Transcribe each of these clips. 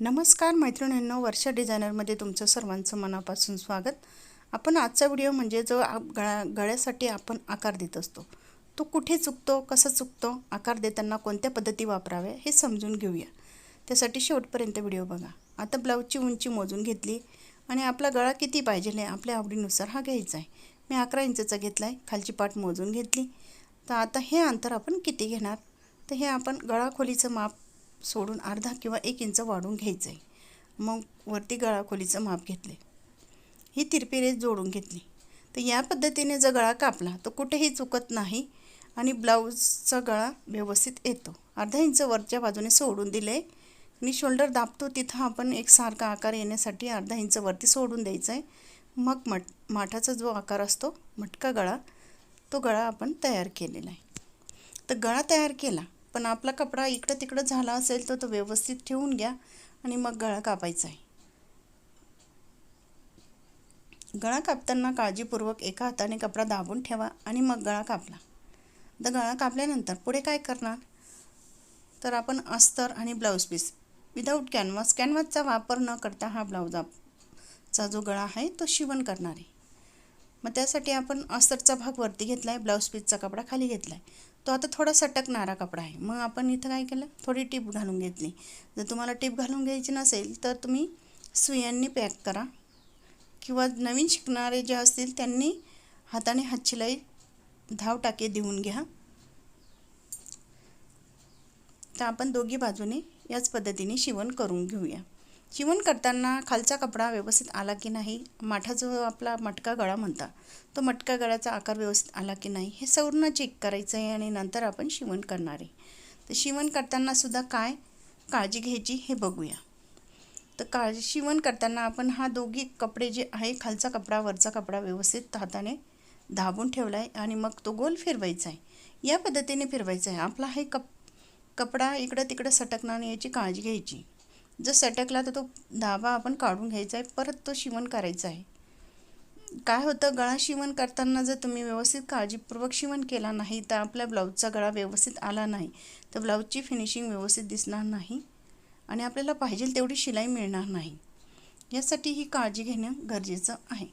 नमस्कार मैत्रिणींनो वर्षा डिझायनरमध्ये तुमचं सर्वांचं मनापासून स्वागत. आपण आजचा व्हिडिओ म्हणजे जो गळा गळ्यासाठी आपण आकार देत असतो. तो कुठे चुकतो कसा चुकतो आकार देताना कोणत्या पद्धती वापराव्या हे समजून घेऊया. त्यासाठी शेवटपर्यंत व्हिडिओ बघा. आता ब्लाऊजची उंची मोजून घेतली आणि आपला गळा किती पाहिजे आहे आपल्या आवडीनुसार हा घ्यायचा आहे. मी अकरा इंचचा घेतला आहे खालची पाठ मोजून घेतली. तर आता हे अंतर आपण किती घेणार? तर हे आपण गळा खोलीचं माप सोडून अर्धा किंवा एक इंच वाढवून घ्यायचं आहे मग वरती गळा खोलीचं माप घेतले ही तिरपी रेस जोडून घेतली. तर या पद्धतीने जर गळा कापला तर कुठेही चुकत नाही आणि ब्लाऊजचा गळा व्यवस्थित येतो. अर्धा इंच वरच्या बाजूने सोडून दिले आणि शोल्डर दाबतो तिथं आपण एक सारखा आकार येण्यासाठी अर्धा इंच वरती सोडून द्यायचा आहे मग मट माठाचा जो आकार असतो मटका गळा तो गळा आपण तयार केलेला आहे. तर गळा तयार केला. पण आपला कपडा इकडं तिकडं झाला असेल तर तो व्यवस्थित ठेवून घ्या आणि मग गळा कापायचा आहे. गळा कापताना काळजीपूर्वक एका हाताने कपडा दाबून ठेवा आणि मग गळा कापला. तर गळा कापल्यानंतर पुढे काय करणार? तर आपण अस्तर आणि ब्लाऊज पीस. विदाऊट कॅनव्हास कॅनव्हासचा वापर न करता हा ब्लाऊज चा जो गळा आहे तो शिवण करणार आहे. मग त्यासाठी आपण अस्तरचा भाग वरती घेतला आहे ब्लाऊज पीसचा कपडा खाली घेतला आहे तो आता थोडा सटकणारा कपडा आहे. मग आपण इथं काय केलं? थोडी टीप घालून घेतली. जर तुम्हाला टीप घालून घ्यायची नसेल तर तुम्ही सुयांनी पॅक करा. किंवा नवीन शिकणारे जे असतील त्यांनी हाताने हातशिलाई धाव टाके देऊन घ्या. तर आपण दोघी बाजूने याच पद्धतीने शिवण करून घेऊया. शिवण करताना खालचा कपडा व्यवस्थित आला की नाही माठा जो आपला मटका गळा म्हणता. तो मटका गळ्याचा आकार व्यवस्थित आला की नाही हे सौर्ण चेक करायचं आहे आणि नंतर आपण शिवण करणार आहे. तर शिवण करतानासुद्धा काय काळजी घ्यायची हे बघूया. तर काळजी शिवण करताना आपण हा दोघी कपडे जे आहे खालचा कपडा वरचा कपडा व्यवस्थित हाताने दाबून ठेवला आहे आणि मग तो गोल फिरवायचा आहे या पद्धतीने फिरवायचा आहे आपला हे कप कपडा इकडं तिकडं सटकणार नाही याची काळजी घ्यायची. जर सटकला तर तो धाबा आपण काढून घ्यायचा आहे परत तो शिवण करायचा आहे. काय होतं गळा शिवण करताना जर तुम्ही व्यवस्थित काळजीपूर्वक शिवण केला नाही तर आपल्या ब्लाऊजचा गळा व्यवस्थित आला नाही तर ब्लाऊजची फिनिशिंग व्यवस्थित दिसणार नाही आणि आपल्याला पाहिजे तेवढी शिलाई मिळणार नाही. यासाठी ही काळजी घेणं गरजेचं आहे.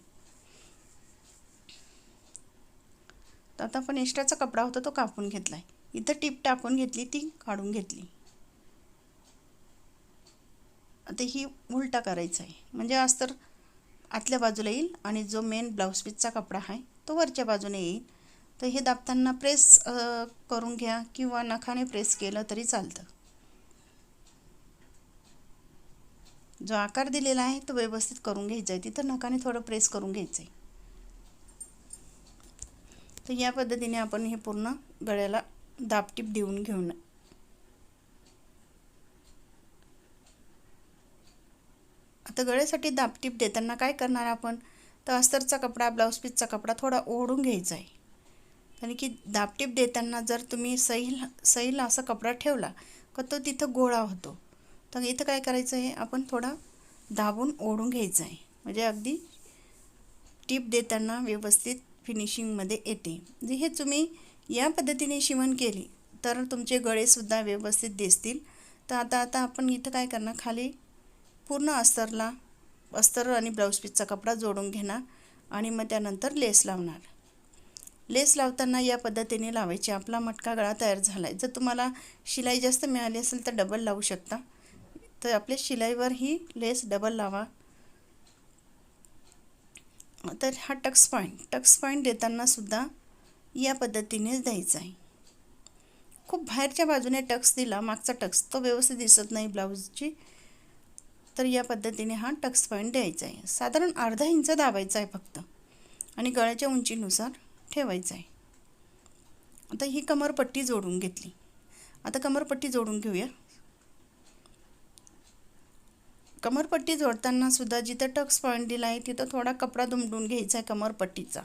तर आता आपण एक्स्ट्राचा कपडा होता तो कापून घेतला आहे इथं टीप टाकून घेतली ती काढून घेतली. आता ही उलटा करायचा आहे. म्हणजे आज तर आतल्या बाजूला येईल आणि जो मेन ब्लाऊज पीसचा कपडा आहे तो वरच्या बाजूने येईल. तर हे दाबताना प्रेस करून घ्या किंवा नखाने प्रेस केलं तरी चालतं. जो आकार दिलेला आहे तो व्यवस्थित करून घ्यायचा आहे. तिथं नखाने थोडं प्रेस करून घ्यायचं आहे. तर या पद्धतीने आपण हे पूर्ण गळ्याला दाबटीप देऊन घेऊन आता गळ्यासाठी दाबटीप देताना काय करणार आपण? तर अस्तरचा कपडा ब्लाऊज पीसचा कपडा थोडा ओढून घ्यायचा आहे. कारण की दाबटीप देताना जर तुम्ही सैल सैल असा कपडा ठेवला का तो तिथं गोळा होतो. तर इथं काय करायचं आहे? आपण थोडा दाबून ओढून घ्यायचं आहे. म्हणजे अगदी टीप देताना व्यवस्थित फिनिशिंगमध्ये येते. जे हे तुम्ही या पद्धतीने शिवण केली तर तुमचे गळेसुद्धा व्यवस्थित दिसतील. तर आता आता आपण इथं काय करणार? खाली पूर्ण अस्तरला अस्तर आणि ब्लाऊज पीसचा कपडा जोडून घेणार आणि मग त्यानंतर लेस लावणार. लेस लावताना या पद्धतीने लावायची. आपला मटका गळा तयार झाला आहे जर तुम्हाला शिलाई जास्त मिळाली असेल तर डबल लावू शकता. तर आपल्या शिलाईवर ही लेस डबल लावा. तर हा टक्स पॉईंट टक्स पॉईंट देताना सुद्धा या पद्धतीनेच द्यायचा आहे. खूप बाहेरच्या बाजूने टक्स दिला. मागचा टक्स तो व्यवस्थित दिसत नाही ब्लाऊजची. तर या पद्धतीने हा टक्स पॉईंट द्यायचा आहे. साधारण अर्धा इंच दाबायचा आहे फक्त. आणि गळ्याच्या उंचीनुसार ठेवायचं आहे. आता ही कमरपट्टी जोडून घेतली. आता कमरपट्टी जोडून घेऊया. कमरपट्टी जोडताना सुद्धा जिथं टक्स पॉईंट दिला आहे तिथं थोडा कपडा दुमडून घ्यायचा आहे कमरपट्टीचा.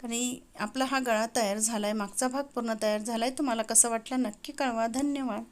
कारण आपला हा गळा तयार झाला आहे मागचा भाग पूर्ण तयार झाला आहे तुम्हाला कसं वाटलं नक्की कळवा. धन्यवाद.